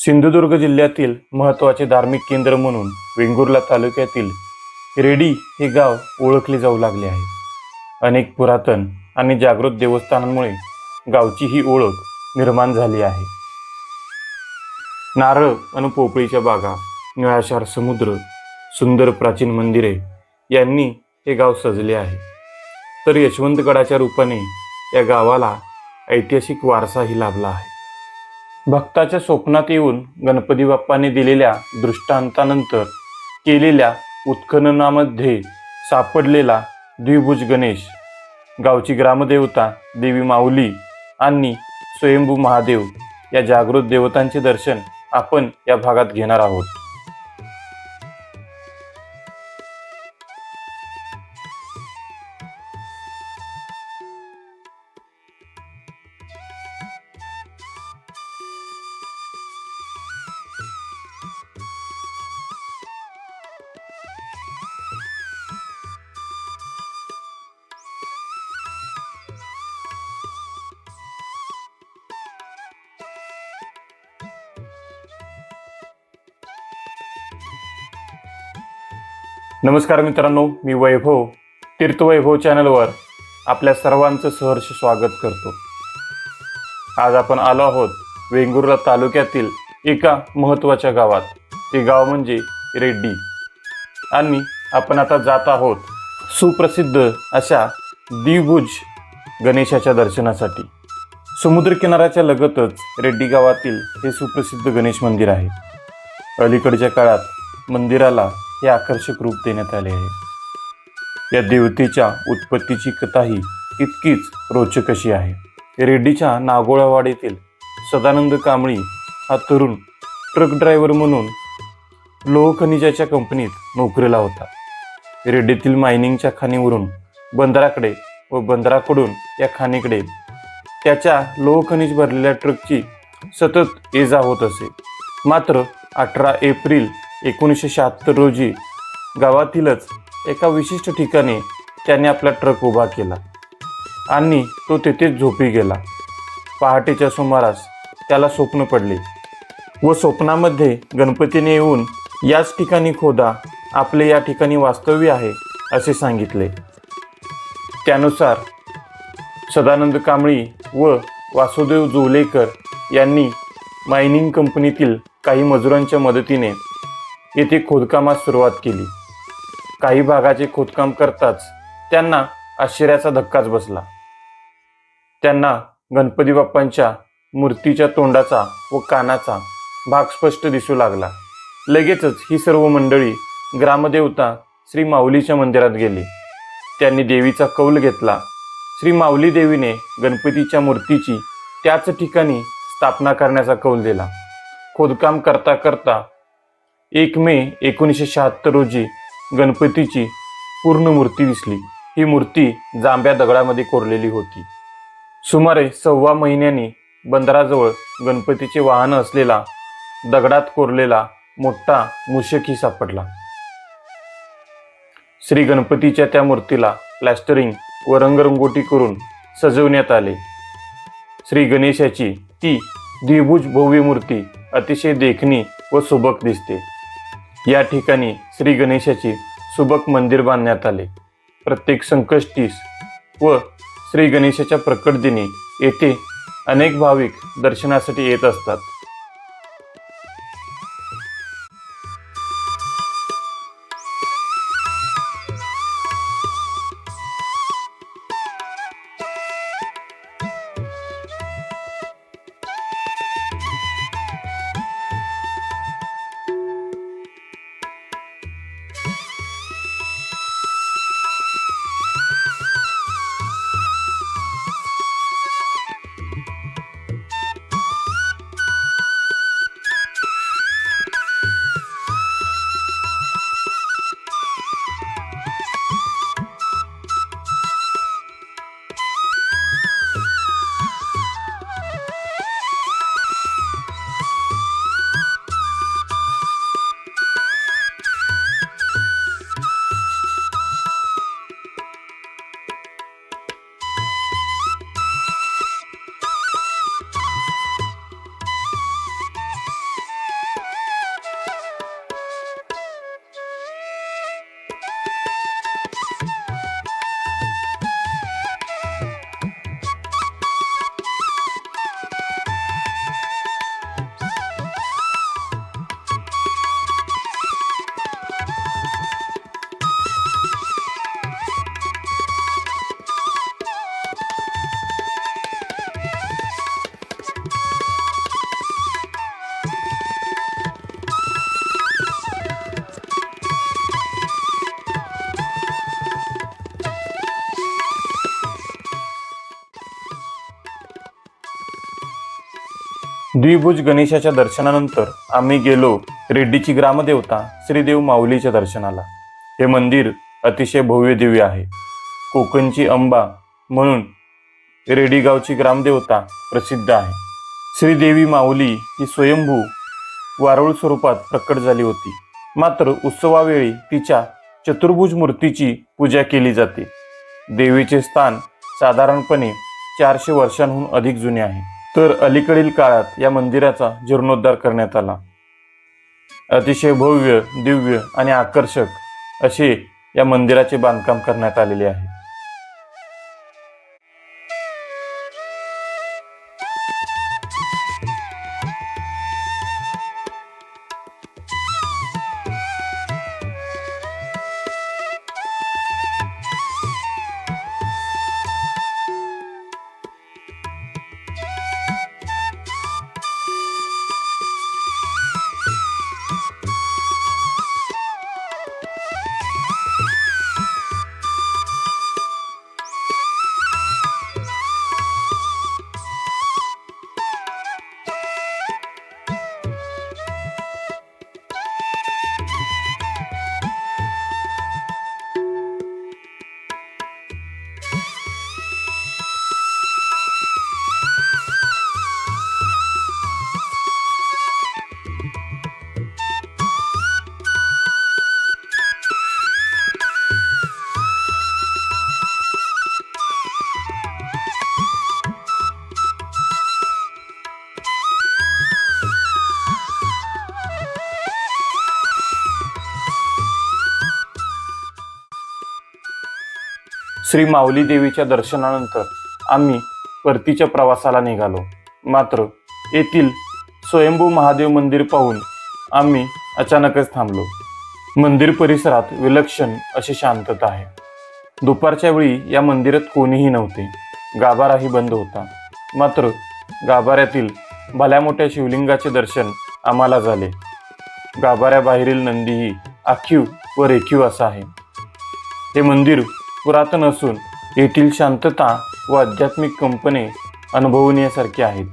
सिंधुदुर्ग जिल्ह्यातील महत्त्वाचे धार्मिक केंद्र म्हणून वेंगुर्ला तालुक्यातील रेडी हे गाव ओळखले जाऊ लागले आहे. अनेक पुरातन आणि जागृत देवस्थानांमुळे गावची ही ओळख निर्माण झाली आहे. नारळ आणि पोपळीच्या बागा निळाशार समुद्र सुंदर प्राचीन मंदिरे यांनी हे गाव सजले आहे. तर यशवंतगडाच्या रूपाने या गावाला ऐतिहासिक वारसाही लाभला आहे. भक्ताच्या स्वप्नात येऊन गणपती बाप्पाने दिलेल्या दृष्टांतानंतर केलेल्या उत्खननामध्ये सापडलेला द्विभुज गणेश गावची ग्रामदेवता देवी माऊली आणि स्वयंभू महादेव या जागृत देवतांचे दर्शन आपण या भागात घेणार आहोत. नमस्कार मित्रांनो मी वैभव तीर्थवैभव चॅनलवर आपल्या सर्वांचं सहर्ष स्वागत करतो. आज आपण आलो आहोत वेंगुर्ला तालुक्यातील एका महत्त्वाच्या गावात. ते गाव म्हणजे रेड्डी. आणि आपण आता जात आहोत सुप्रसिद्ध अशा द्विभुज गणेशाच्या दर्शनासाठी. समुद्रकिनाऱ्याच्या लगतच रेड्डी गावातील हे सुप्रसिद्ध गणेश मंदिर आहे. अलीकडच्या काळात मंदिराला हे आकर्षक रूप देण्यात आले आहे. या देवतेच्या उत्पत्तीची कथाही तितकीच रोचक अशी आहे. रेड्डीच्या नागोळावाडीतील सदानंद कांबळी हा तरुण ट्रक ड्रायव्हर म्हणून लोहखनिजाच्या कंपनीत नोकरीला होता. रेड्डीतील मायनिंगच्या खाणीवरून बंदराकडे व बंदराकडून या खाणीकडे त्याच्या लोहखनिज भरलेल्या ट्रकची सतत ये जा होत असे. मात्र अठरा एप्रिल एकोणीसशे शहात्तर रोजी गावातीलच एका विशिष्ट ठिकाणी त्याने आपला ट्रक उभा केला आणि तो तेथेच झोपी गेला. पहाटेच्या सुमारास त्याला स्वप्न पडले व स्वप्नामध्ये गणपतीने येऊन याच ठिकाणी खोदा आपले या ठिकाणी वास्तव्य आहे असे सांगितले. त्यानुसार सदानंद कांबळी व वासुदेव जोलेकर यांनी मायनिंग कंपनीतील काही मजुरांच्या मदतीने येथे खोदकामास सुरुवात केली. काही भागाचे खोदकाम करताच त्यांना आश्चर्याचा धक्काच बसला. त्यांना गणपती बाप्पांच्या मूर्तीच्या तोंडाचा व कानाचा भाग स्पष्ट दिसू लागला. लगेचच ही सर्व मंडळी ग्रामदेवता श्री माऊलीच्या मंदिरात गेली. त्यांनी देवीचा कौल घेतला. श्री माऊली देवीने गणपतीच्या मूर्तीची त्याच ठिकाणी स्थापना करण्याचा कौल दिला. खोदकाम करता करता एक मे एकोणीसशे शहात्तर रोजी गणपतीची पूर्ण मूर्ती दिसली. ही मूर्ती जांभ्या दगडामध्ये कोरलेली होती. सुमारे सव्वा महिन्यांनी बंदराजवळ गणपतीचे वाहन असलेला दगडात कोरलेला मोठा मुशकही सापडला. श्री गणपतीच्या त्या मूर्तीला प्लॅस्टरिंग व रंगरंगोटी करून सजवण्यात आले. श्री गणेशाची ती द्विभुज भव्य मूर्ती अतिशय देखणी व सुबक दिसते. या ठिकाणी श्री गणेशाची सुबक मंदिर बांधण्यात आले. प्रत्येक संकष्टीस व श्री गणेशाच्या प्रकट दिनी येथे अनेक भाविक दर्शनासाठी येत असतात. द्विभुज गणेशाच्या दर्शनानंतर आम्ही गेलो रेड्डीची ग्रामदेवता श्रीदेव माऊलीच्या दर्शनाला. हे मंदिर अतिशय भव्य दिव्य आहे. कोकणची अंबा म्हणून रेडीगावची ग्रामदेवता प्रसिद्ध आहे. श्रीदेवी माऊली ही स्वयंभू वारुळ स्वरूपात प्रकट झाली होती. मात्र उत्सवावेळी तिच्या चतुर्भुज मूर्तीची पूजा केली जाते. देवीचे स्थान साधारणपणे चारशे वर्षांहून अधिक जुने आहे. तर अलीकडील काळात या मंदिराचा जीर्णोद्धार करण्यात आला. अतिशय भव्य दिव्य आणि आकर्षक असे या मंदिराचे बांधकाम करण्यात आलेले आहे. श्री माऊली देवीच्या दर्शनानंतर आम्ही परतीच्या प्रवासाला निघालो. मात्र येथील स्वयंभू महादेव मंदिर पाहून आम्ही अचानकच थांबलो. मंदिर परिसरात विलक्षण अशी शांतता आहे. दुपारच्या वेळी या मंदिरात कोणीही नव्हते. गाभाराही बंद होता. मात्र गाभाऱ्यातील भल्या मोठ्या शिवलिंगाचे दर्शन आम्हाला झाले. गाभाऱ्याबाहेरील नंदीही आखीव व रेखीव असा आहे. हे मंदिर पुरातन असून येथील शांतता व आध्यात्मिक कंपने अनुभवण्यासारखे आहेत.